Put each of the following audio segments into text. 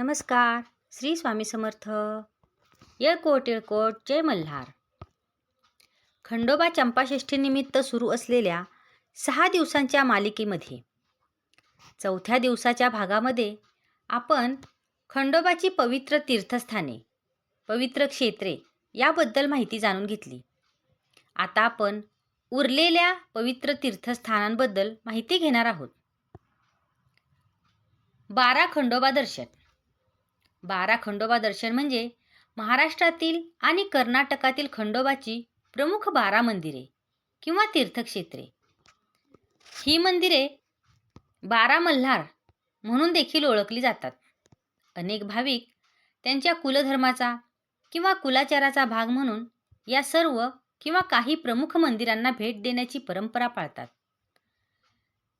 नमस्कार श्री स्वामी समर्थ. येळकोट येळकोट जय मल्हार. खंडोबा चंपाषष्ठीनिमित्त सुरू असलेल्या सहा दिवसांच्या मालिकेमध्ये चौथ्या दिवसाच्या भागामध्ये आपण खंडोबाची पवित्र तीर्थस्थाने पवित्र क्षेत्रे याबद्दल माहिती जाणून घेतली. आता आपण उरलेल्या पवित्र तीर्थस्थानांबद्दल माहिती घेणार आहोत. बारा खंडोबा दर्शन. बारा खंडोबा दर्शन म्हणजे महाराष्ट्रातील आणि कर्नाटकातील खंडोबाची प्रमुख बारा मंदिरे किंवा तीर्थक्षेत्रे. ही मंदिरे बारा मल्हार म्हणून देखील ओळखली जातात. अनेक भाविक त्यांच्या कुलधर्माचा किंवा कुलाचाराचा भाग म्हणून या सर्व किंवा काही प्रमुख मंदिरांना भेट देण्याची परंपरा पाळतात.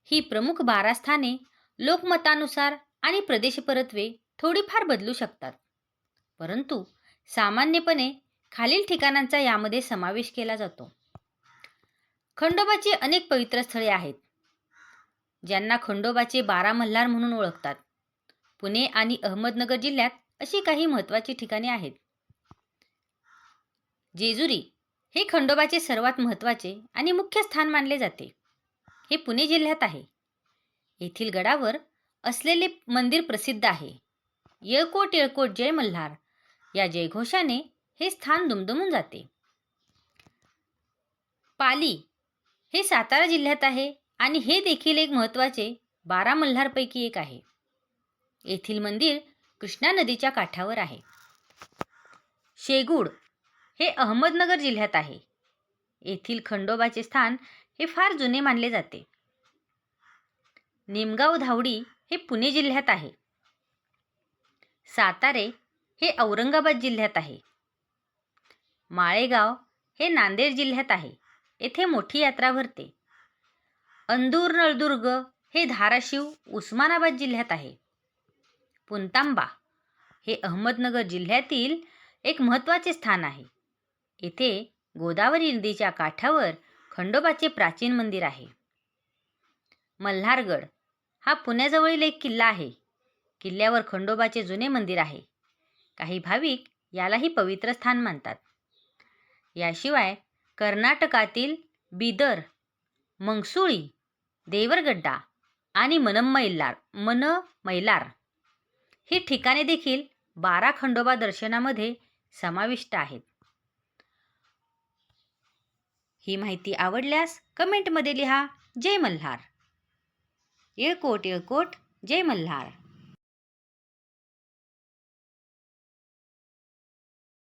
ही प्रमुख बारा स्थाने लोकमतानुसार आणि प्रदेशपरत्वे थोडीफार बदलू शकतात. परंतु सामान्यपणे खालील ठिकाणांचा यामध्ये समावेश केला जातो. खंडोबाची अनेक पवित्र स्थळे आहेत ज्यांना खंडोबाचे बारा मल्हार म्हणून ओळखतात. पुणे आणि अहमदनगर जिल्ह्यात अशी काही महत्त्वाची ठिकाणे आहेत. जेजुरी हे खंडोबाचे सर्वात महत्त्वाचे आणि मुख्य स्थान मानले जाते. हे पुणे जिल्ह्यात आहे. येथील गडावर असलेले मंदिर प्रसिद्ध आहे. येळकोट येळकोट जय मल्हार. या जयघोषाने हे स्थान दुमदुमून जाते. पाली हे सातारा जिल्ह्यात आहे आणि हे देखील एक महत्त्वाचे बारा मल्हारपैकी एक आहे. येथील मंदिर कृष्णा नदीच्या काठावर आहे. शेगूड हे अहमदनगर जिल्ह्यात आहे. येथील खंडोबाचे स्थान हे फार जुने मानले जाते. निमगाव धावडी हे पुणे जिल्ह्यात आहे. सातारे हे औरंगाबाद जिल्ह्यात आहे. माळेगाव हे नांदेड जिल्ह्यात आहे. येथे मोठी यात्रा भरते. अंदूर नळदुर्ग हे धाराशिव उस्मानाबाद जिल्ह्यात आहे. पुंतांबा हे अहमदनगर जिल्ह्यातील एक महत्त्वाचे स्थान आहे. येथे गोदावरी नदीच्या काठावर खंडोबाचे प्राचीन मंदिर आहे. मल्हारगड हा पुण्याजवळील एक किल्ला आहे. किल्ल्यावर खंडोबाचे जुने मंदिर आहे. काही भाविक यालाही पवित्र स्थान मानतात. याशिवाय कर्नाटकातील बिदर मंगसुळी देवरगड्डा आणि मनमैलार मनमैलार ही ठिकाणे देखील बारा खंडोबा दर्शनामध्ये समाविष्ट आहेत. ही माहिती आवडल्यास कमेंटमध्ये लिहा जय मल्हार. येळकोट येळकोट जय मल्हार.